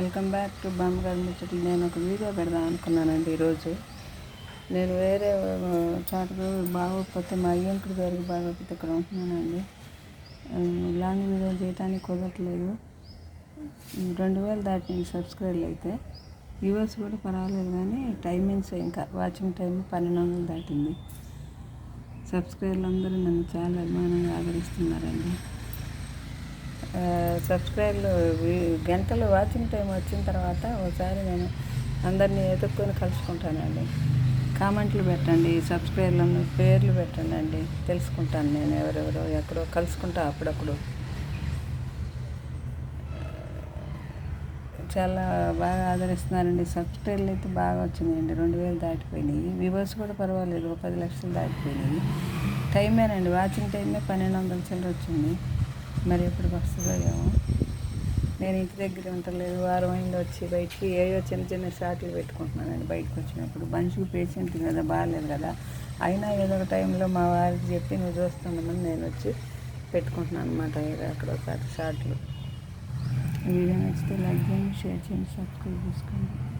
Welcome back to బామ్మగారి ముచ్చట్లు. నేను ఒక వీడియో పెడదాం అనుకున్నానండి ఈరోజు. నేను వేరే చోటకు బాగోకపోతే మా అయ్యంకుడి గారికి బాగోకపోతే ఇక్కడ ఉంటున్నానండి. ఇలాంటి లాంగ్ వీడియో చేయడానికి కుదరట్లేదు. రెండు వేలు దాటిన సబ్స్క్రైబర్లు అయితే వ్యూవర్స్ కూడా పర్వాలేదు కానీ టైమింగ్స్ ఇంకా వాచింగ్ టైం పన్నెండు వందలు దాటింది. సబ్స్క్రైబర్లు అందరూ నన్ను చాలా అభిమానంగా ఆదరిస్తున్నారండి. సబ్స్క్రైబ్లు గంటలు వాచింగ్ టైం వచ్చిన తర్వాత ఒకసారి నేను అందరినీ ఎదుర్కొని కలుసుకుంటానండి. కామెంట్లు పెట్టండి సబ్స్క్రైబ్లను పేర్లు పెట్టండి అండి తెలుసుకుంటాను నేను ఎవరెవరో ఎక్కడో కలుసుకుంటా అప్పుడప్పుడు. చాలా బాగా ఆదరిస్తున్నారండి. సబ్స్క్రైబ్లు అయితే బాగా వచ్చినాయండి. రెండు వేలు దాటిపోయినాయి. వ్యూవర్స్ కూడా పర్వాలేదు. పది లక్షలు దాటిపోయినాయి. టైమేనండి. వాచింగ్ టైమే పన్నెండు వందల చిల్లర వచ్చింది. మరి ఎప్పుడు వస్తుందో ఏమో నేను ఇంటి దగ్గర ఉండలేదు. వారం అయింది వచ్చి బయటికి. ఏవో చిన్న చిన్న షాట్లు పెట్టుకుంటున్నానండి బయటకు వచ్చినప్పుడు. మనిషికి పేషెంట్ కదా బాగాలేదు కదా. అయినా ఏదో ఒక టైంలో మా వారికి చెప్పి నువ్వు చూస్తున్నామని నేను వచ్చి పెట్టుకుంటున్నాను అనమాట అక్కడ ఒక షాట్లు వీడియో నచ్చితే లైక్ చేయండి షేర్ చేయండి సబ్స్క్రైబ్ చేసుకోండి.